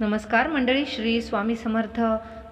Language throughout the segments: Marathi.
नमस्कार मंडळी श्री स्वामी समर्थ.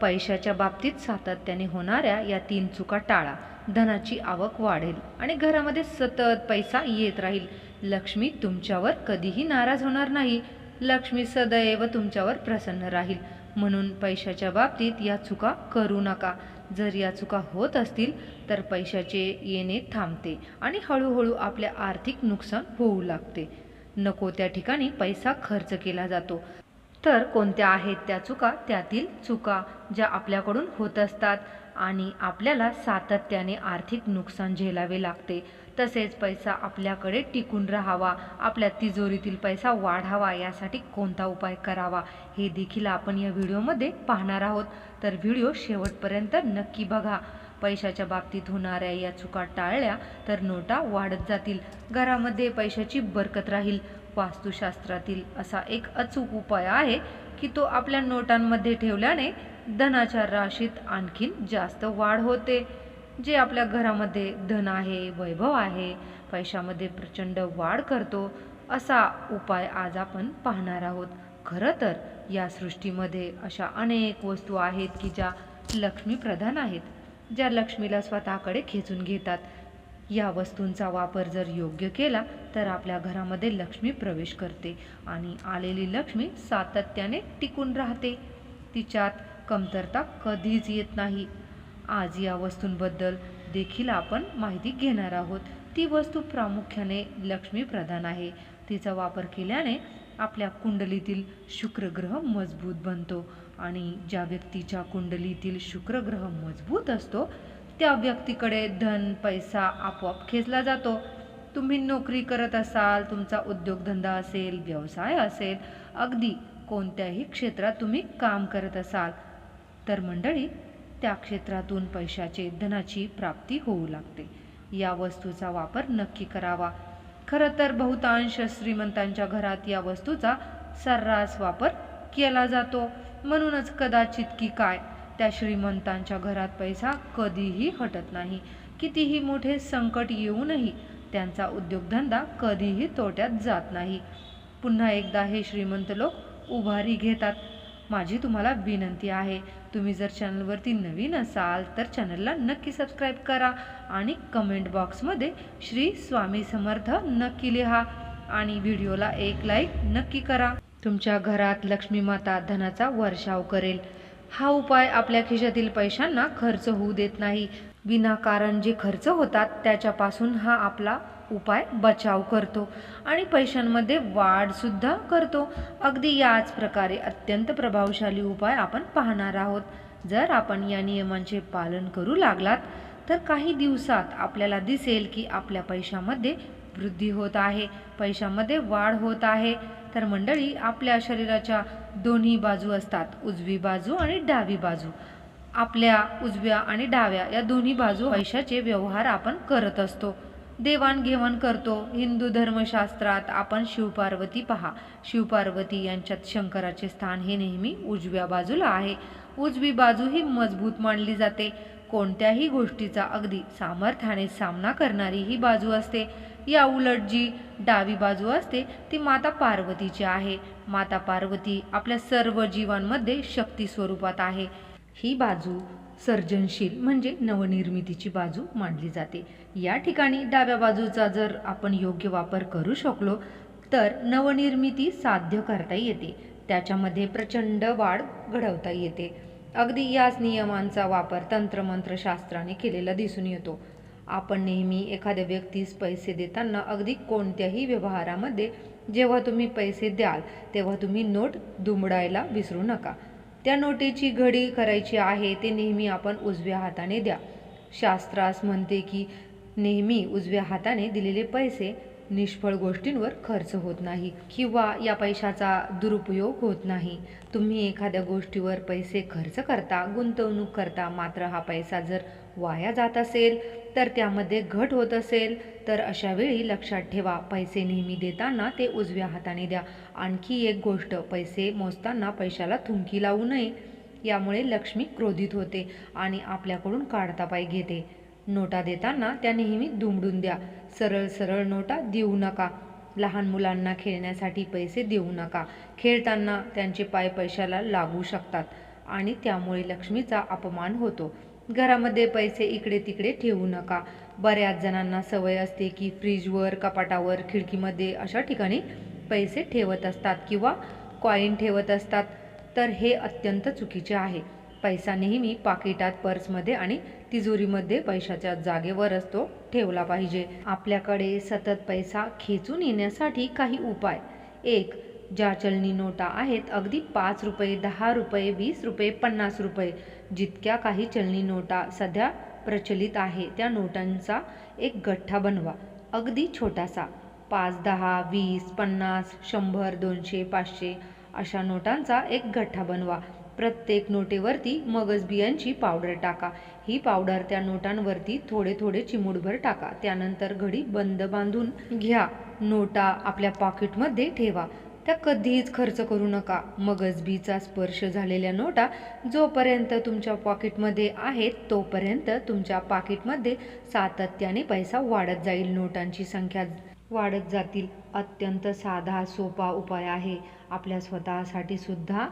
पैशाच्या बाबतीत सातत्याने होणाऱ्या या तीन चुका टाळा. धनाची आवक वाढेल आणि घरामध्ये सतत पैसा येत राहील. लक्ष्मी तुमच्यावर कधीही नाराज होणार नाही. लक्ष्मी सदैव तुमच्यावर प्रसन्न राहील. म्हणून पैशाच्या बाबतीत या चुका करू नका. जर या चुका होत असतील तर पैशाचे येणे थांबते आणि हळूहळू आपले आर्थिक नुकसान होऊ लागते. नको त्या ठिकाणी पैसा खर्च केला जातो. तर कोणत्या आहेत त्या चुका? त्यातील चुका ज्या आपल्याकडून होत असतात आणि आपल्याला सातत्याने आर्थिक नुकसान झेलावे लागते. तसेच पैसा आपल्याकडे टिकून राहावा आपल्या तिजोरीतील पैसा वाढावा यासाठी कोणता उपाय करावा हे देखील आपण या व्हिडिओमध्ये पाहणार आहोत. तर व्हिडिओ शेवटपर्यंत नक्की बघा. पैशाच्या बाबतीत होणाऱ्या या चुका टाळल्या तर नोटा वाढत जातील. घरामध्ये पैशाची बरकत राहील. वास्तुशास्त्रातील असा एक अचूक उपाय आहे की तो आपल्या नोटांमध्ये ठेवल्याने धनाच्या राशीत आणखीन जास्त वाढ होते. जे आपल्या घरामध्ये धन आहे वैभव आहे पैशामध्ये प्रचंड वाढ करतो असा उपाय आज आपण पाहणार आहोत. खरं तर या सृष्टीमध्ये अशा अनेक वस्तू आहेत की ज्या लक्ष्मीप्रधान आहेत ज्या लक्ष्मीला स्वतःकडे खेचून घेतात. या वस्तूंचा वापर जर योग्य केला तर आपल्या घरामध्ये लक्ष्मी प्रवेश करते आणि आलेली लक्ष्मी सातत्याने टिकून राहते. तिच्यात कमतरता कधीच येत नाही. आज या वस्तूंबद्दल देखील आपण माहिती घेणार आहोत. ती वस्तू प्रामुख्याने लक्ष्मी प्रधान आहे. तिचा वापर केल्याने आपल्या कुंडलीतील शुक्रग्रह मजबूत बनतो आणि ज्या व्यक्तीच्या कुंडलीतील शुक्रग्रह मजबूत असतो त्या व्यक्तीकडे धन पैसा आपोआप खेचला जातो. तुम्ही नोकरी करत असाल तुमचा उद्योगधंदा असेल व्यवसाय असेल अगदी कोणत्याही क्षेत्रात तुम्ही काम करत असाल तर मंडळी त्या क्षेत्रातून पैशाचे धनाची प्राप्ती होऊ लागते. या वस्तूचा वापर नक्की करावा. खरं तर बहुतांश श्रीमंतांच्या घरात या वस्तूचा सर्रास वापर केला जातो. म्हणूनच कदाचित की काय त्या श्रीमंतांच्या घरात पैसा कधीही हटत नाही. कितीही मोठे संकट येऊनही त्यांचा उद्योगधंदा कधीही तोट्यात जात नाही. पुन्हा एकदा हे श्रीमंत लोक उभारी घेतात. माझी तुम्हाला विनंती आहे तुम्ही जर चॅनलवरती नवीन असाल तर चॅनलला नक्की सबस्क्राईब करा आणि कमेंट बॉक्समध्ये श्री स्वामी समर्थ नक्की लिहा आणि व्हिडिओला एक लाईक नक्की करा. तुमच्या घरात लक्ष्मी माता धनाचा वर्षाव करेल. हा उपाय आपल्या खिशातील पैशांना खर्च होऊ देत नाही. विनाकारण जे खर्च होतात त्याच्यापासून हा आपला उपाय बचाव करतो आणि पैशांमध्ये वाढसुद्धा करतो. अगदी याच प्रकारे अत्यंत प्रभावशाली उपाय आपण पाहणार आहोत. जर आपण या नियमांचे पालन करू लागलात तर काही दिवसात आपल्याला दिसेल की आपल्या पैशामध्ये वृद्धी होत आहे. पैशामध्ये वाढ होत आहे. तर मंडळी आपल्या शरीराच्या दोन्ही बाजू असतात उजवी बाजू आणि डावी बाजू. आपल्या उजव्या आणि डाव्या या दोन्ही बाजू पैशाचे व्यवहार आपण करत असतो. देवाणघेवाण करतो. हिंदू धर्मशास्त्रात आपण शिवपार्वती पहा. शिवपार्वती यांच्यात शंकराचे स्थान हे नेहमी उजव्या बाजूला आहे. उजवी बाजू ही मजबूत मानली जाते. कोणत्याही गोष्टीचा अगदी सामर्थ्याने सामना करणारी ही बाजू असते. या उलट जी डावी बाजू असते ती माता पार्वतीची आहे. माता पार्वती आपल्या सर्व जीवांमध्ये शक्ती स्वरूपात आहे. ही बाजू सर्जनशील म्हणजे नवनिर्मितीची बाजू मानली जाते. या ठिकाणी डाव्या बाजूचा जर आपण योग्य वापर करू शकलो तर नवनिर्मिती साध्य करता येते. त्याच्यामध्ये प्रचंड वाढ घडवता येते. अगदी याच नियमांचा वापर तंत्रमंत्रशास्त्राने केलेला दिसून येतो. आपण नेहमी एखाद्या व्यक्तीस पैसे देताना अगदी कोणत्याही व्यवहारामध्ये जेव्हा तुम्ही पैसे द्याल तेव्हा तुम्ही नोट दुमडायला विसरू नका. त्या नोटेची घडी करायची आहे ते नेहमी आपण उजव्या हाताने द्या. शास्त्रास म्हणते की नेहमी उजव्या हाताने दिलेले पैसे निष्फळ गोष्टींवर खर्च होत नाही किंवा या पैशाचा दुरुपयोग होत नाही. तुम्ही एखाद्या गोष्टीवर पैसे खर्च करता गुंतवणूक करता मात्र हा पैसा जर वाया जात असेल तर त्यामध्ये घट होत असेल तर अशा वेळी लक्षात ठेवा पैसे नेहमी देताना ते उजव्या हाताने द्या. आणखी एक गोष्ट पैसे मोजताना पैशाला थुंकी लावू नये. यामुळे लक्ष्मी क्रोधित होते आणि आपल्याकडून काढता पाय घेते. नोटा देताना त्या नेहमी दुमडून द्या. सरळ सरळ नोटा देऊ नका. लहान मुलांना खेळण्यासाठी पैसे देऊ नका. खेळताना त्यांचे पाय पैशाला लागू शकतात आणि त्यामुळे लक्ष्मीचा अपमान होतो. घरामध्ये पैसे इकडे तिकडे ठेवू नका. बऱ्याच जणांना सवय असते की फ्रीजवर कपाटावर खिडकीमध्ये अशा ठिकाणी पैसे ठेवत असतात किंवा कॉईन ठेवत असतात. तर हे अत्यंत चुकीचे आहे. पैसा नेहमी पाकिटात पर्समध्ये आणि तिजोरीमध्ये पैशाच्या जागेवरच तो ठेवला पाहिजे. आपल्याकडे सतत पैसा खेचून येण्यासाठी काही उपाय. एक ज्या चलनी नोटा आहेत अगदी पाच रुपये दहा रुपये वीस रुपये पन्नास रुपये. जितक्या काही चलनी नोटा सध्या प्रचलित आहे त्या नोटांचा एक गठ्ठा बनवा. अगदी छोटासा. पाच दहा वीस पन्नास शंभर दोनशे पाचशे अशा नोटांचा एक गठ्ठा बनवा. प्रत्येक नोटेवरती मगजबियांची पावडर टाका. ही पावडर त्या नोटांवरती थोडे थोडे चिमूटभर टाका. त्यानंतर घडी बंद बांधून घ्या. नोटा आपल्या पॉकेटमध्ये ठेवा. त्या कधीच खर्च करू नका. मगजबीचा स्पर्श झालेल्या नोटा जोपर्यंत तुमच्या पॉकेटमध्ये आहेत तोपर्यंत तुमच्या पाकिटमध्ये सातत्याने पैसा वाढत जाईल. नोटांची संख्या वाढत जातील. अत्यंत साधा सोपा उपाय आहे. आपल्या स्वतःसाठी सुद्धा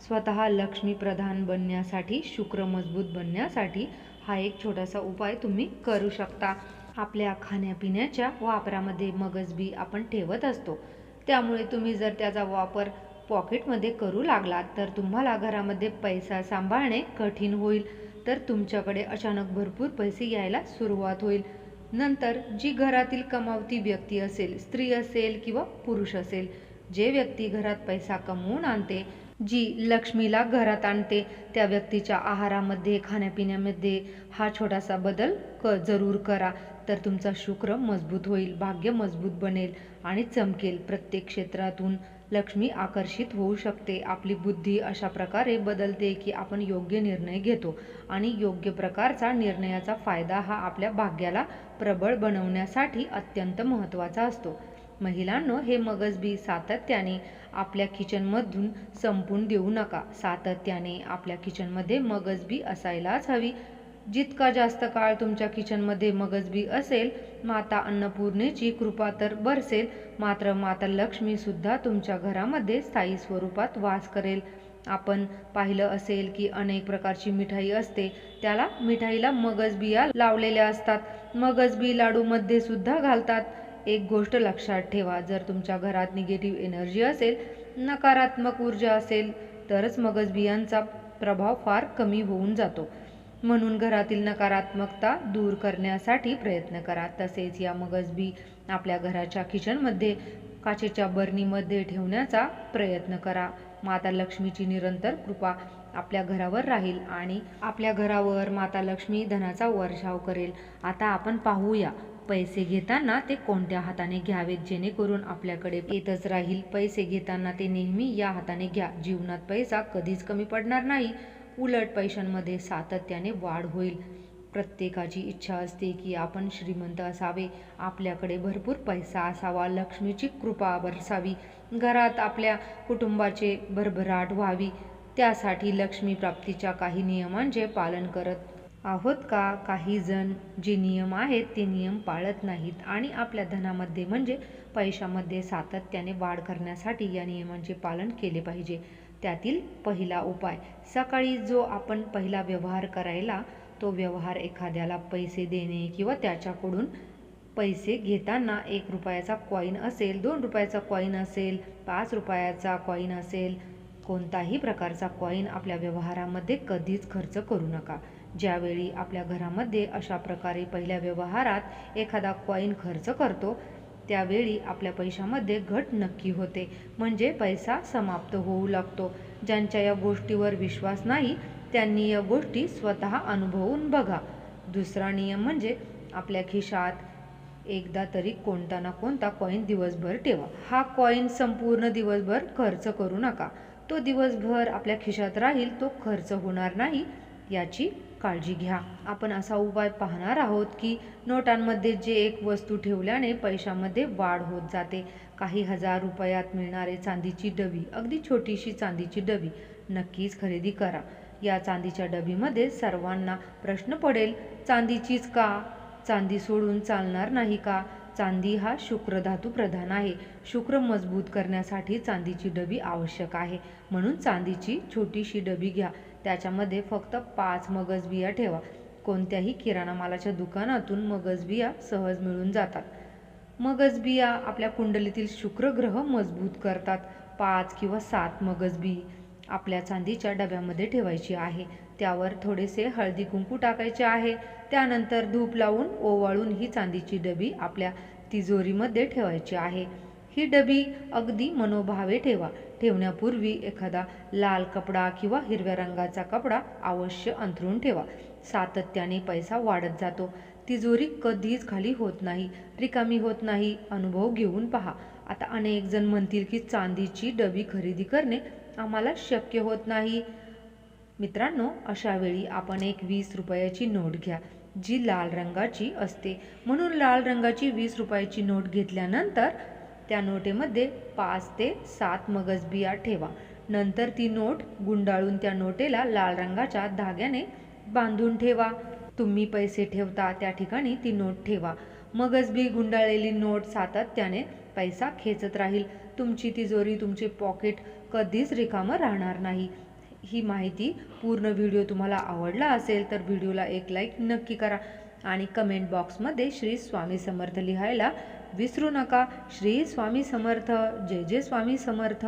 स्वतः लक्ष्मी प्रधान बनण्यासाठी शुक्र मजबूत बनण्यासाठी हा एक छोटासा उपाय तुम्ही करू शकता. आपल्या खाण्यापिण्याच्या वापरामध्ये मगजबी आपण ठेवत असतो. त्यामुळे तुम्ही जर त्याचा वापर पॉकेटमध्ये करू लागलात तर तुम्हाला घरामध्ये पैसा सांभाळणे कठीण होईल. तर तुमच्याकडे अचानक भरपूर पैसे यायला सुरुवात होईल. नंतर जी घरातील कमावती व्यक्ती असेल स्त्री असेल किंवा पुरुष असेल जे व्यक्ती घरात पैसा कमवून आणते जी लक्ष्मीला घरात आणते त्या व्यक्तीच्या आहारामध्ये खाण्यापिण्यामध्ये हा छोटासा बदल क जरूर करा. तर तुमचा शुक्र मजबूत होईल भाग्य मजबूत बनेल आणि चमकेल. प्रत्येक क्षेत्रातून लक्ष्मी आकर्षित होऊ शकते. आपली बुद्धी अशा प्रकारे बदलते की आपण योग्य निर्णय घेतो आणि योग्य प्रकारचा निर्णयाचा फायदा हा आपल्या भाग्याला प्रबळ बनवण्यासाठी अत्यंत महत्त्वाचा असतो. महिलांनो हे मगजबी सातत्याने आपल्या किचनमधून संपून देऊ नका. सातत्याने आपल्या किचनमध्ये मगजबी असायलाच हवी. जितका जास्त काळ तुमच्या किचनमध्ये मगजबी असेल माता अन्नपूर्णेची कृपा तर बरसेल मात्र माता लक्ष्मीसुद्धा तुमच्या घरामध्ये स्थायी स्वरूपात वास करेल. आपण पाहिलं असेल की अनेक प्रकारची मिठाई असते त्याला मिठाईला मगजबिया लावलेल्या असतात. मगजबी लाडूमध्ये सुद्धा घालतात. एक गोष्ट लक्षात ठेवा. जर तुमच्या घरात निगेटिव्ह एनर्जी असेल नकारात्मक ऊर्जा असेल तरच मगजबियांचा प्रभाव फार कमी होऊन जातो. म्हणून घरातील नकारात्मकता दूर करण्यासाठी प्रयत्न करा. तसेच या मगजबी आपल्या घराच्या किचनमध्ये काचेच्या बर्नीमध्ये ठेवण्याचा प्रयत्न करा. माता लक्ष्मीची निरंतर कृपा आपल्या घरावर राहील आणि आपल्या घरावर माता लक्ष्मी धनाचा वर्षाव करेल. आता आपण पाहूया पैसे घेताना ते कोणत्या हाताने घ्यावेत? जेणेकरून आपल्याकडे येतच राहील. पैसे घेताना ते नेहमी या हाताने घ्या. जीवनात पैसा कधीच कमी पडणार नाही. उलट पैशांमध्ये सातत्याने वाढ होईल. प्रत्येकाची इच्छा असते की आपण श्रीमंत असावे. आपल्याकडे भरपूर पैसा असावा. लक्ष्मीची कृपा बरसावी. घरात आपल्या कुटुंबाचे भरभराट व्हावी. त्यासाठी लक्ष्मी प्राप्तीच्या काही नियमांचे पालन करत आहोत का? काही जण जे नियम आहेत ते नियम पाळत नाहीत आणि आपल्या धनामध्ये म्हणजे पैशामध्ये सातत्याने वाढ करण्यासाठी या नियमांचे पालन केले पाहिजे. त्यातील पहिला उपाय सकाळी जो आपण पहिला व्यवहार करायला तो व्यवहार एखाद्याला पैसे देणे किंवा त्याच्याकडून पैसे घेताना एक रुपयाचा कॉईन असेल दोन रुपयाचा कॉईन असेल पाच रुपयाचा कॉईन असेल कोणताही प्रकारचा कॉईन आपल्या व्यवहारामध्ये कधीच खर्च करू नका. ज्यावेळी आपल्या घरामध्ये अशा प्रकारे पहिल्या व्यवहारात एखादा कॉईन खर्च करतो त्यावेळी आपल्या पैशामध्ये घट नक्की होते. म्हणजे पैसा समाप्त होऊ लागतो. ज्यांच्या या गोष्टीवर विश्वास नाही त्यांनी या गोष्टी स्वतः अनुभवून बघा. दुसरा नियम म्हणजे आपल्या खिशात एकदा तरी कोणता ना कोणता कॉईन दिवसभर ठेवा. हा कॉईन संपूर्ण दिवसभर खर्च करू नका. तो दिवसभर आपल्या खिशात राहील तो खर्च होणार नाही याची काळजी घ्या. आपण असा उपाय पाहणार आहोत की नोटांमध्ये जे एक वस्तू ठेवल्याने पैशामध्ये वाढ होत जाते. काही हजार रुपयात मिळणारे चांदीची डबी अगदी छोटीशी चांदीची डबी नक्कीच खरेदी करा. या चांदीच्या डबीमध्ये सर्वांना प्रश्न पडेल चांदीचीच का? चांदी सोडून चालणार नाही का? चांदी हा शुक्र धातू प्रधान आहे. शुक्र मजबूत करण्यासाठी चांदीची डबी आवश्यक आहे. म्हणून चांदीची छोटीशी डबी घ्या. त्याच्यामध्ये फक्त पाच मगज बिया ठेवा. कोणत्याही किराणा मालाच्या दुकानातून मगज बिया सहज मिळून जातात. मगज बिया आपल्या कुंडलीतील शुक्रग्रह मजबूत करतात. पाच किंवा सात मगज बी आपल्या चांदीच्या डब्यामध्ये ठेवायची आहे. त्यावर थोडेसे हळदी कुंकू टाकायचे आहे. त्यानंतर धूप लावून ओवाळून ही चांदीची डबी आपल्या तिजोरीमध्ये ठेवायची आहे. ही डबी अगदी मनोभावे ठेवा. ठेवण्यापूर्वी एखादा लाल कपडा किंवा हिरव्या रंगाचा कपडा अवश्य अंथरून ठेवा. सातत्याने पैसा वाढत जातो. तिजोरी कधीच खाली होत नाही रिकामी होत नाही अनुभव घेऊन पहा. आता अनेक जण म्हणतील की चांदीची डबी खरेदी करणे आम्हाला शक्य होत नाही. मित्रांनो अशा वेळी आपण एक वीस रुपयाची नोट घ्या जी लाल रंगाची असते. म्हणून लाल रंगाची वीस रुपयाची नोट घेतल्यानंतर त्या नोटेमध्ये पाच ते सात मगज बिया ठेवा. नंतर ती नोट गुंडाळून त्या नोटेला लाल रंगाच्या धाग्याने बांधून ठेवा. तुम्ही पैसे ठेवता त्या ठिकाणी ती नोट ठेवा. मगज बी गुंडाळलेली नोट सातत्याने पैसा खेचत राहील. तुमची तिजोरी तुमचे पॉकेट कधीच रिकामं राहणार नाही. ही माहिती पूर्ण व्हिडिओ तुम्हाला आवडला असेल तर व्हिडिओला एक लाईक नक्की करा आणि कमेंट बॉक्समध्ये श्री स्वामी समर्थ लिहायला विसरू नका. श्री स्वामी समर्थ. जय जय स्वामी समर्थ.